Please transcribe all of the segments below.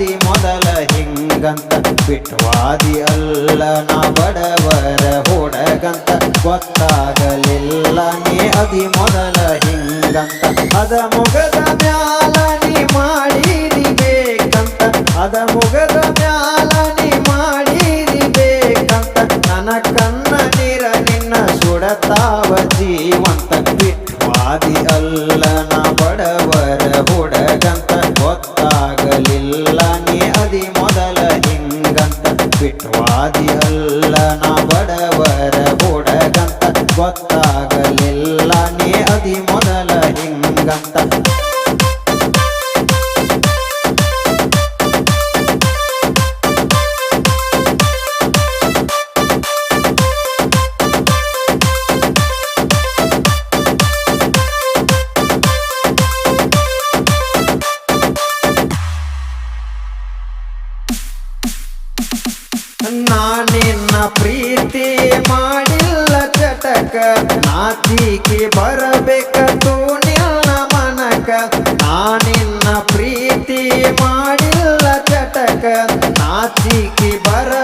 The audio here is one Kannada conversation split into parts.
ಅದಿ ಮೊದಲ ಹಿಂಗಂತ ಬಿಟ್ವಾದಿ ಅಲ್ಲ, ನಾ ಬಡವರ ಹೊಡಗಂತ. ಗೊತ್ತಾಗಲಿಲ್ಲ ನೀ ಅದಿ ಮೊದಲ ಹಿಂಗಂತ. ಅದ ಮುಗದ ಮ್ಯಾಲ ನೀ ಮಾಡಿದಿ ಬೇಕಂತ. ಅದ ಮುಗದ ಮ್ಯಾಲ ನೀ ಮಾಡಿದಿ ಬೇಕಂತ. ನನ್ನ ಕನ್ನ ನೀರ ನಿನ್ನ ಸುಡತಾವ ಜೀವಂತ. ಬಿಟ್ವಾದಿ ಅಲ್ಲ, ನಾ ಬಡವರ ಬಿಟ್ವಾದಿ ಅಲ್ಲ ನಾ ಬಡವರ ಹುಡಗಂತ ಗೊತ್ತಾಗಲಿಲ್ಲ ನೀ ಅದಿ ಮೊದಲ ಹಿಂಗಂತ ನಾನಿನ್ನ ಪ್ರೀತಿ ಮಾಡಿಲ್ಲ ಚಟಕ ನಾಚಿಕೆ ಬರಬೇಕ ನಿನ್ನ ಮನಕ. ನಾನಿನ್ನ ಪ್ರೀತಿ ಮಾಡಿಲ್ಲ ಚಟಕ ನಾಚಿಕೆ ಬರಬೇಕ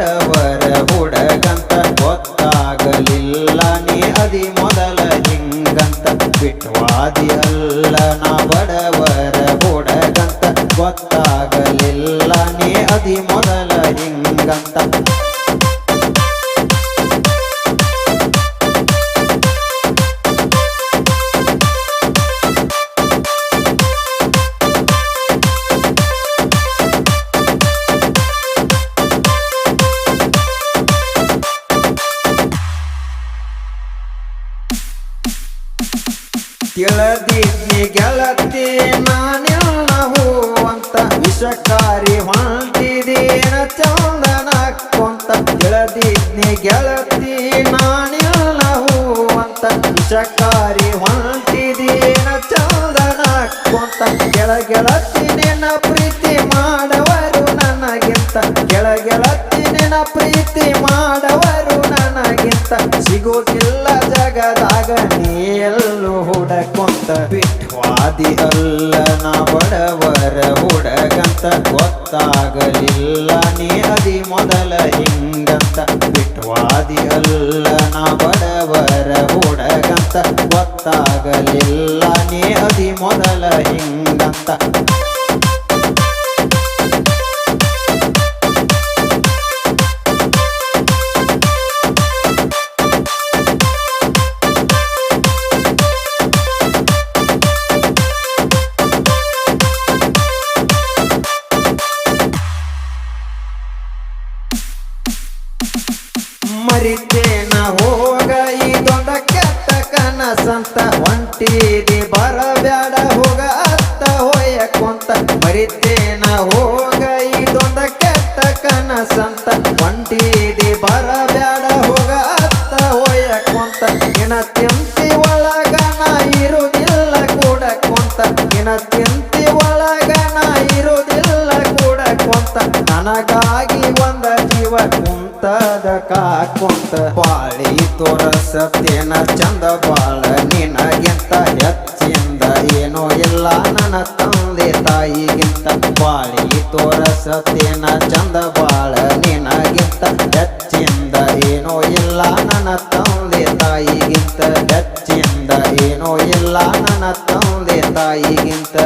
ಬಡವರ ಹುಡಗಂತ ಗೊತ್ತಾಗಲಿಲ್ಲ. ನೀ ಅದಿ ಮೊದಲ ಹಿಂಗಂತ ಬಿಟ್ವಾದಿ ಅಲ್ಲ. ನಾ ಬಡವರ ಹುಡಗಂತ ಗೊತ್ತಾಗಲಿಲ್ಲ. ನೀ ಅದಿ ಮೊದಲ ಹಿಂಗಂತ ತಿಳದಿದ್ನಿ ಗೆಳತಿ ನಾನೆಲ್ಲ ಅಂತ ವಿಷಕಾರಿ ಹೊಂಟಿದೇನ ಚಂದನ ಕೊಂತ ತಿಳದಿದ್ನಿ ಗೆಳತಿ ನಾನೆಲ್ಲ ಹೂವಂತ ವಿಷಕಾರಿ ಹೊಂಟಿದೇನ ಚಂದನ ಕೊಂತ ಕೆಳ ಗೆಳತಿ ನಿನ್ನ ಪ್ರೀತಿ ಮಾಡವರು ನನಗಿಂತ ಕೆಳಗೆಳತ್ತಿ ಗೆಳತಿ ನಿನ್ನ ಪ್ರೀತಿ ಮಾಡವರು ನನಗಿಂತ. ಸಿಗೋದಿಲ್ಲ ಜಗದಾಗ ನೀ ಎಲ್ಲೂ ಹುಡಕೊಂತ. ಬಿಟ್ವಾದಿ ಅಲ್ಲ ನಾ ಬಡವರ ಹುಡಗಂತ. ಗೊತ್ತಾಗಲಿಲ್ಲ ನೀ ಅದಿ ಮೊದಲ ಹಿಂಗಂತ. ಬಿಟ್ವಾದಿ ಅಲ್ಲ ನಾ ಬಡವರ ಹುಡಗಂತ. ಗೊತ್ತಾಗಲಿಲ್ಲ ನೀ ಅದಿ ಮೊದಲ ಹಿಂಗಂತ. ಕೆಟ್ಟ ಕನಸಂತ ಒಂಟಿದಿ ಬರಬ್ಯಾಡ, ಹೋಗ ಅತ್ತ ಹೊಯ್ಯಕೊಂತ ಮರಿತೇನ, ಹೋಗ ಇದೊಂದ ಕೆಟ್ಟ ಕಣ ಸಂತ. ಒಂಟಿದಿ ಬರಬೇಡ ಹೋಗ ಅತ್ತ ಹೋಯ ಕುಂತ. ಇನ ತಿಂತಿ ಒಳಗ ನಾ ಇರುವುದಿಲ್ಲ ಕೂಡ ಕೊಂತ. ಇನ ತಿಂತಿ ಒಳಗ ನಾ ಇರುವುದಿಲ್ಲ ಕೂಡ ಕೊಂತ. ನನಗಾಗಿ ಒಂದ ಜೀವ ಬೆತ್ತದಕ ಕುಂತ ಪಾಳಿ ತೋರಸತ್ತೇನ ಚಂದ ಬಾಳ. ನಿನ ಎಂತ ಹೆಚ್ಚಿಂದ ಏನೋ ಇಲ್ಲ ನನ್ನ ತಂದೆ ತಾಯಿಗಿಂತ. ಪಾಳಿ ತೋರಸತ್ತೇನ ಚಂದ ಬಾಳ. ನಿನಗಿಂತ ಹೆಚ್ಚಿಂದ ಏನೋ ಇಲ್ಲ ನನ್ನ ತಂದೆ ತಾಯಿಗಿಂತ. ಹೆಚ್ಚಿಂದ ಏನೋ ಇಲ್ಲ ನನ್ನ ತಂದೆ ತಾಯಿಗಿಂತ.